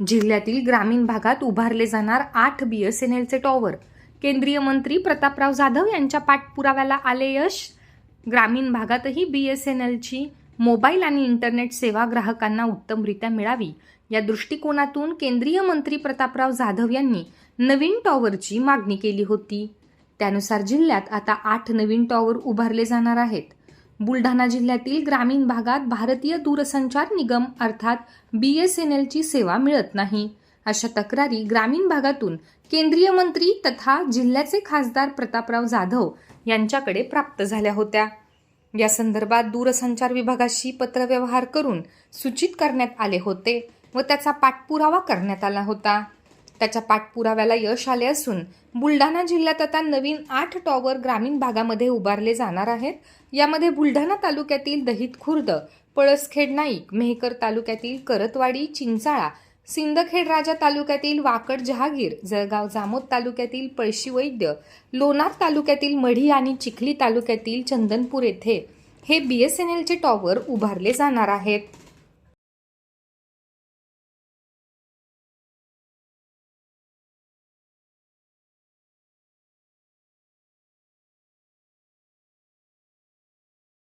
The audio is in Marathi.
जिल्ह्यातील ग्रामीण भागात उभारले जाणार आठ बी एस एन एलचे टॉवर केंद्रीय मंत्री प्रतापराव जाधव यांच्या पाठपुराव्याला आले यश. ग्रामीण भागातही बी एस एन एलची मोबाईल आणि इंटरनेट सेवा ग्राहकांना उत्तमरित्या मिळावी. या दृष्टिकोनातून केंद्रीय मंत्री प्रतापराव जाधव यांनी नवीन टॉवरची मागणी केली होती. त्यानुसार जिल्ह्यात आता आठ नवीन टॉवर उभारले जाणार आहेत. बुलढाणा जिल्ह्यातील ग्रामीण भागात भारतीय दूरसंचार निगम अर्थात बी एस एन एलची सेवा मिळत नाही. अशा तक्रारी ग्रामीण भागातून केंद्रीय मंत्री तथा जिल्ह्याचे खासदार प्रतापराव जाधव यांच्याकडे प्राप्त झाल्या होत्या. या संदर्भात दूरसंचार विभागाशी पत्रव्यवहार करून सूचित करण्यात आले होते व त्याचा पाठपुरावा करण्यात आला होता. त्याच्या पाठपुराव्याला यश आले असून बुलढाणा जिल्ह्यात आता नवीन आठ टॉवर ग्रामीण भागामध्ये उभारले जाणार आहेत. यामध्ये बुलढाणा तालुक्यातील दहित खुर्द पळसखेड नाईक मेहकर तालुक्यातील करतवाडी चिंचाळा सिंदखेड राजा तालुक्यातील वाकड जहागीर जळगाव जामोद तालुक्यातील पळशी वैद्य लोणार तालुक्यातील मढी आणि चिखली तालुक्यातील चंदनपूर येथे हे बी एस एन एलचे टॉवर उभारले जाणार आहेत.